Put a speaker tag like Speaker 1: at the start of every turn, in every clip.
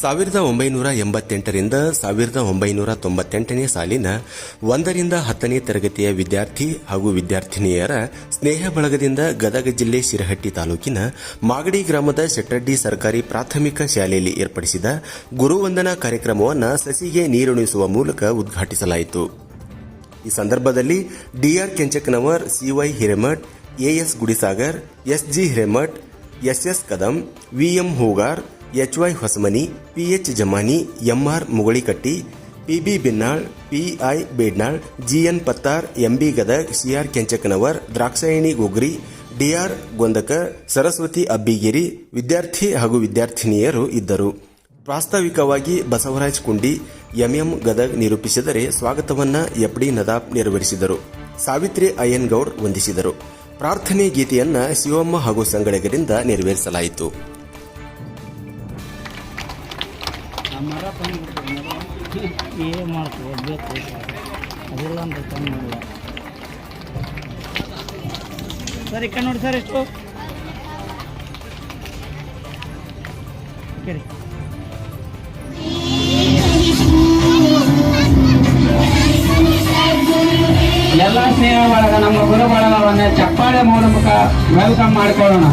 Speaker 1: ಸಾವಿರದ ಒಂಬೈನೂರ ಎಂಬತ್ತೆಂಟರಿಂದ ಸಾವಿರದ ಒಂಬೈನೂರ ತೊಂಬತ್ತೆಂಟನೇ ಸಾಲಿನ ಒಂದರಿಂದ ಹತ್ತನೇ ತರಗತಿಯ ವಿದ್ಯಾರ್ಥಿ ಹಾಗೂ ವಿದ್ಯಾರ್ಥಿನಿಯರ ಸ್ನೇಹ ಬಳಗದಿಂದ ಗದಗ ಜಿಲ್ಲೆ ಶಿರಹಟ್ಟಿ ತಾಲೂಕಿನ ಮಾಗಡಿ ಗ್ರಾಮದ ಶೆಟ್ಟಡ್ಡಿ ಸರ್ಕಾರಿ ಪ್ರಾಥಮಿಕ ಶಾಲೆಯಲ್ಲಿ ಏರ್ಪಡಿಸಿದ ಗುರುವಂದನಾ ಕಾರ್ಯಕ್ರಮವನ್ನು ಸಸಿಗೆ ನೀರುಣಿಸುವ ಮೂಲಕ ಉದ್ಘಾಟಿಸಲಾಯಿತು. ಈ ಸಂದರ್ಭದಲ್ಲಿ D R Kenchakanavar C Y Hiremath A S Gudisagar S G Hiremath S S Kadam V M Hugar H Y Hosamani, P H Jamani, M R Mugalikatti, P B Binnal, P I Bednal, G N Pattar, M B Gadag, C R Kenchakanavar, Drakshayani Gogri, D R Gondaka Saraswati Abbigiri ವಿದ್ಯಾರ್ಥಿ ಹಾಗೂ ವಿದ್ಯಾರ್ಥಿನಿಯರು ಇದ್ದರು. ಪ್ರಾಸ್ತಾವಿಕವಾಗಿ Basavaraj Kundi, M M Gadag ನಿರೂಪಿಸಿದರೆ ಸ್ವಾಗತವನ್ನ F D Nadab ನೆರವೇರಿಸಿದರು. ಸಾವಿತ್ರಿ ಅಯ್ಯನ್ಗೌಡ್ ವಂದಿಸಿದರು. ಪ್ರಾರ್ಥನೆ ಗೀತೆಯನ್ನ ಶಿವಮ್ಮ ಹಾಗೂ ಸಂಗಡಿಗರಿಂದ ನೆರವೇರಿಸಲಾಯಿತು.
Speaker 2: ಮರ ತಂದು ಏನು ಮಾಡ್ತೀವಿ? ಬೇಕು. ಅದೆಲ್ಲ ಅಂತ ತಂದು ಸರ್ ಈ ನೋಡಿ ಸರ್ ಎಷ್ಟು? ಕೇಳಿ.
Speaker 3: ಎಲ್ಲ ಸ್ನೇಹ ಬಳಗ ನಮ್ಮ ಗುರು ಬಳಗವನ್ನ ಚಪ್ಪಾಳೆ ಮೂಲಕ ವೆಲ್ಕಮ್ ಮಾಡಿಕೊಳ್ಳೋಣ.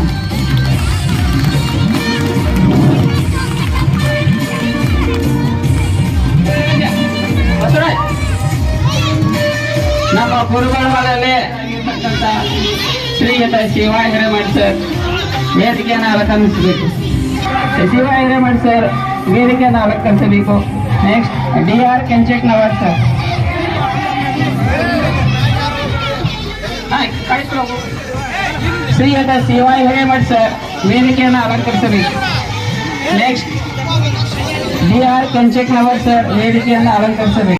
Speaker 3: ನಮ್ಮ ಗುರು ಆಗಿರ್ತಕ್ಕಂಥ ಶ್ರೀಯುತ ಶಿವ ಹಿರೇಮಠ್ ಸರ್. ವೇದಿಕೆಯನ್ನು ಅಲಂಕರಿಸಬೇಕು ಶಿವ ಹಿರೇಮಠ್ ಸರ್, ವೇದಿಕೆಯನ್ನು ಅಲಂಕರಿಸಬೇಕು next D R Kenchaknavar sir. ಶ್ರೀಯುತ ಶಿವ ಹಿರೇಮಠ್ ಸರ್, ವೇದಿಕೆಯನ್ನು ಅಲಂಕರಿಸಬೇಕು next D R Kenchaknavar sir, ವೇದಿಕೆಯನ್ನು ಅಲಂಕರಿಸಬೇಕು